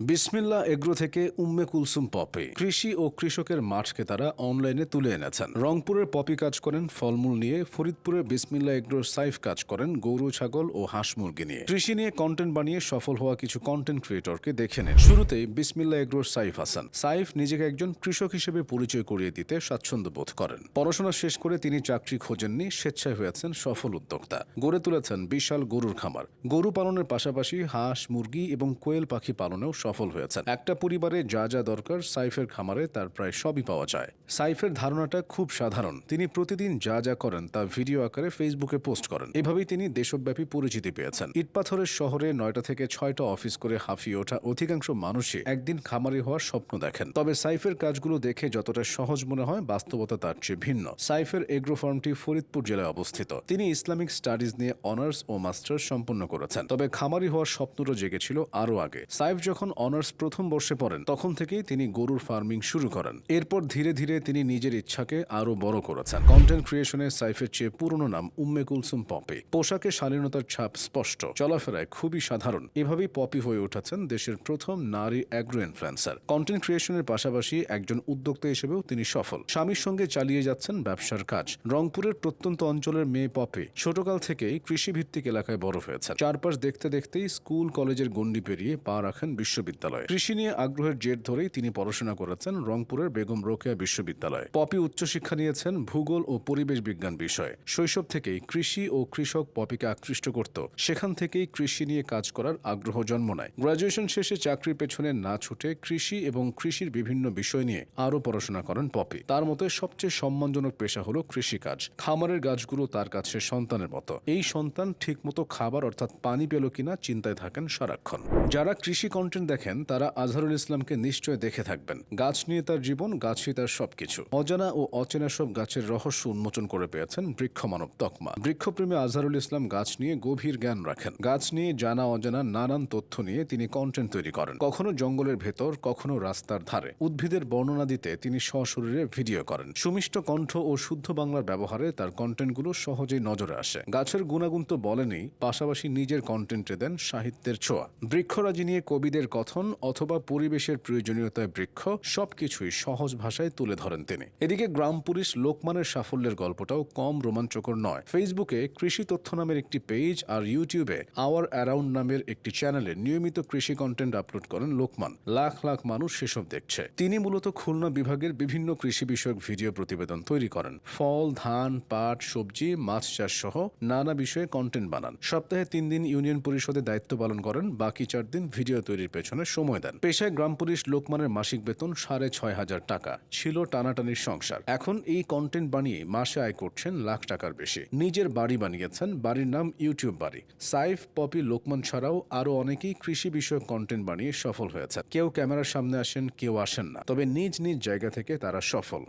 বিসমিল্লা agro থেকে Umme Kulsum poppy. কৃষি ও কৃষকের মাঠকে তারা অনলাইনে তুলে এনেছেন। রংপুরের পপি কাজ করেন, ফলমূল নিয়ে ফরিদপুরের বিসমিল্লা এগ্রোর সাইফ কাজ করেন, গরু, ছাগল ও হাঁস মুরগি নিয়ে। কৃষি নিয়ে কন্টেন্ট বানিয়ে সফল হওয়া কিছু কন্টেন্ট ক্রিয়েটরকে দেখে নেন। শুরুতেই বিসমিল্লা এগ্রোর সাইফ হাসান। সাইফ নিজেকে একজন কৃষক হিসেবে পরিচয় করিয়ে দিতে স্বাচ্ছন্দ্য বোধ করেন। পড়াশোনা শেষ করে তিনি চাকরি খোঁজেননি, স্বেচ্ছায় হয়েছেন সফল উদ্যোক্তা। গড়ে তুলেছেন বিশাল গরুর খামার। গরু পালনের পাশাপাশি হাঁস, মুরগি এবং কোয়েল পাখি পালনেও সফল হয়েছেন। একটা পরিবারে যা যা দরকার সাইফের খামারে তার প্রায় সবই পাওয়া যায়। সাইফের ধারণাটা খুব সাধারণ। তিনি প্রতিদিন যা যা করেন তা ভিডিও আকারে ফেসবুকে পোস্ট করেন। এভাবেই তিনি দেশব্যাপী পরিচিতি পেয়েছেন। ইটপাথরের শহরে নয়টা থেকে ছয়টা অফিস করে হাঁফিয়ে ওঠা অধিকাংশ মানুষই একদিন খামারি হওয়ার স্বপ্ন দেখেন। তবে সাইফের কাজগুলো দেখে যতটা সহজ মনে হয়, বাস্তবতা তার চেয়ে ভিন্ন। সাইফের এগ্রো ফার্মটি ফরিদপুর জেলায় অবস্থিত। তিনি ইসলামিক স্টাডিজ নিয়ে অনার্স ও মাস্টার্স সম্পন্ন করেছেন। তবে খামারি হওয়ার স্বপ্নটা জেগেছিল আরও আগে। সাইফ যখন অনার্স প্রথম বর্ষে পড়েন, তখন থেকেই তিনি গরুর ফার্মিং শুরু করেন। এরপর ধীরে ধীরে তিনি নিজের ইচ্ছাকে আরও বড় করেছেন। কন্টেন্ট ক্রিয়েশনে সাইফের চেয়ে পুরনো নাম উম্মে কুলসুম পপি। পোশাকে শালীনতার ছাপ স্পষ্ট, চলাফেরায় খুবই সাধারণ। এভাবেই পপি হয়ে উঠেছেন দেশের প্রথম নারী অ্যাগ্রো ইনফ্লুয়েন্সার কন্টেন্ট ক্রিয়েশনের পাশাপাশি একজন উদ্যোক্তা হিসেবেও তিনি সফল। স্বামীর সঙ্গে চালিয়ে যাচ্ছেন ব্যবসার কাজ। রংপুরের প্রত্যন্ত অঞ্চলের মেয়ে পপি ছোটকাল থেকেই কৃষিভিত্তিক এলাকায় বড় হয়েছে চারপাশ দেখতে দেখতেই স্কুল, কলেজের গণ্ডি পেরিয়ে পা রাখেন বিশ্ববিদ্যালয়ে। কৃষি নিয়ে আগ্রহের জের ধরেই তিনি পড়াশোনা করেছেন রংপুরের বেগম রোকেয়া বিশ্ববিদ্যালয়ে। পপি উচ্চশিক্ষা নিয়েছেন ভূগোল ও পরিবেশ বিজ্ঞান বিষয়ে। শৈশব থেকেই কৃষি ও কৃষক পপিকে আকৃষ্ট করত। সেখান থেকেই কৃষি নিয়ে কাজ করার আগ্রহ জন্ম নেয়। গ্রাজুয়েশন শেষে চাকরির পেছনে না ছুটে কৃষি এবং কৃষির বিভিন্ন বিষয় নিয়ে আরও পড়াশোনা করেন পপি। তার মতে সবচেয়ে সম্মানজনক পেশা হলো কৃষিকাজ। খামারের গাছগুলো তার কাছে সন্তানের মতো। এই সন্তান ঠিকমতো খাবার অর্থাৎ পানি পেল কিনা চিন্তায় থাকেন সারাক্ষণ। যারা কৃষি কন্টেন্ট দেখেন, তারা আজহারুল ইসলামকে নিশ্চয় দেখে থাকবেন। গাছ নিয়ে তার জীবন গাছই তার সবকিছু। অজানা ও অচেনা সব গাছের রহস্য উন্মোচন করে পেয়েছেন বৃক্ষ মানব তকমা। বৃক্ষপ্রেমী আজহারুল ইসলাম গাছ নিয়ে গভীর জ্ঞান রাখেন। গাছ নিয়ে জানা অজানা নানান তথ্য নিয়ে তিনি কন্টেন্ট তৈরি করেন। কখনো জঙ্গলের ভেতর, কখনো রাস্তার ধারে। উদ্ভিদের বর্ণনা দিতে তিনি সশরীরে ভিডিও করেন। সুমিষ্ট কণ্ঠ ও শুদ্ধ বাংলার ব্যবহারে তার কন্টেন্টগুলো সহজেই নজরে আসে। গাছের গুণাগুণ তো বলেনি পাশাপাশি নিজের কন্টেন্টে দেন সাহিত্যের ছোঁয়া। বৃক্ষরাজি নিয়ে কবিদের কথন অথবা পরিবেশের প্রয়োজনীয়তায় বৃক্ষ সবকিছুই সহজ ভাষায় তুলে ধরেন তিনি। এদিকে গ্রাম পুলিশ লোকমানের সাফল্যের গল্পটাও কম রোমাঞ্চকর নয়। ফেসবুকে কৃষি তথ্য নামের একটি পেজ আর ইউটিউবে আওয়ার অ্যারাউন্ড নামের একটি চ্যানেলে নিয়মিত কৃষি কন্টেন্ট আপলোড করেন লোকমান। লাখ লাখ মানুষ সেসব দেখছে। তিনি মূলত খুলনা বিভাগের বিভিন্ন কৃষি বিষয়ক ভিডিও প্রতিবেদন তৈরি করেন। ফল, ধান, পাট, সবজি, মাছ চাষ সহ নানা বিষয়ে কন্টেন্ট বানান। সপ্তাহে তিন দিন ইউনিয়ন পরিষদে দায়িত্ব পালন করেন। বাকি চার দিন ভিডিও তৈরির পেছনে সময় দেন। পেশায় গ্রাম পুলিশ লোকমানের মাসিক বেতন সাড়ে ছয় হাজার টাকা। ছিল টানাটানির সংসার। এখন এই কন্টেন্ট বানিয়ে মাসে আয় করছেন লাখ টাকার বেশি। নিজের বাড়ি বানিয়েছেন, বাড়ির নাম ইউটিউব বাড়ি। সাইফ, পপি, লোকমান ছাড়াও আরও অনেকেই কৃষি বিষয়ক কন্টেন্ট বানিয়ে সফল হয়েছে কেউ ক্যামেরার সামনে আসেন, কেউ আসেন না। তবে নিজ নিজ জায়গা থেকে তারা সফল।